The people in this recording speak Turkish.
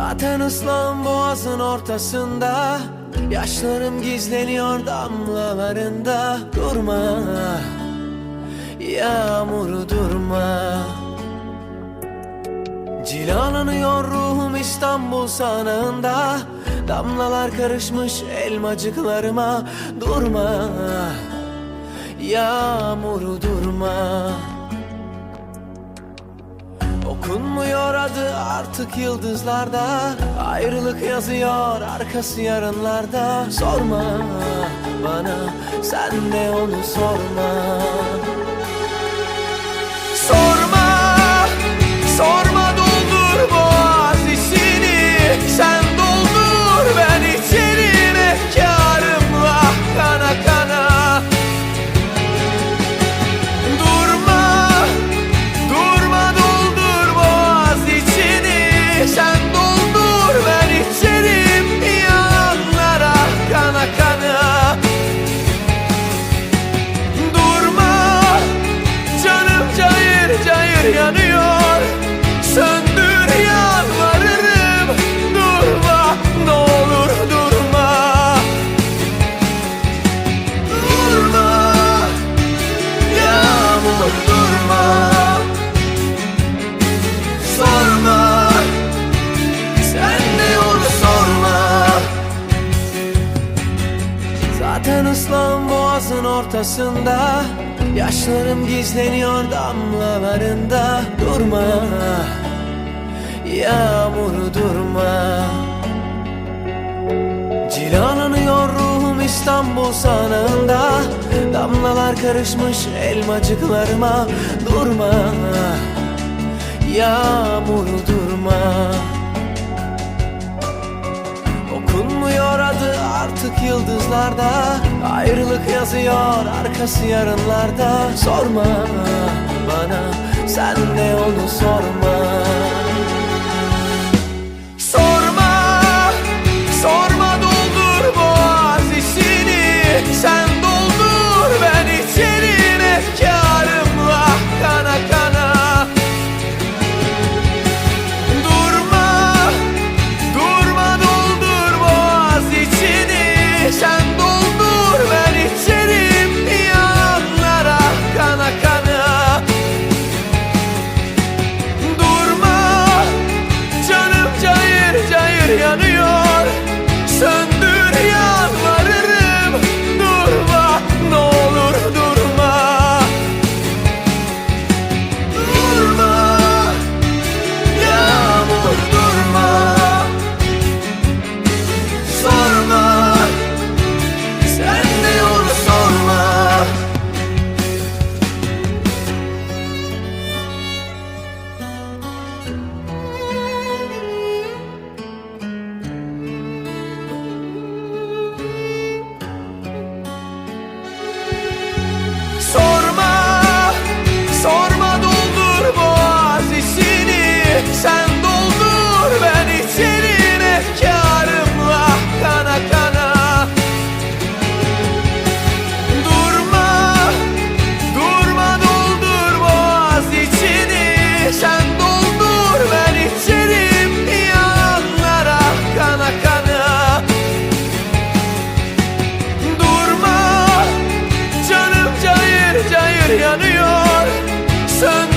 Zaten ıslan boğazın ortasında Yaşlarım gizleniyor damlalarında. Durma Yağmur durma. Cilalanıyor ruhum İstanbul sanığında Damlalar karışmış elmacıklarıma. Durma Yağmur durma Okunmuyor adı artık yıldızlarda? Ayrılık yazıyor arkası yarınlarda. Sorma bana sen de onu sorma Zaten ıslan boğazın ortasında Yaşlarım gizleniyor damlalarında. Durma Yağmur durma. Cilalanıyor ruhum İstanbul sanığında Damlalar karışmış elmacıklarıma. Durma Yağmur durma yıldızlarda Ayrılık yazıyor arkası yarınlarda. Sorma bana sen de onu sorma yanıyor. Söndürüyor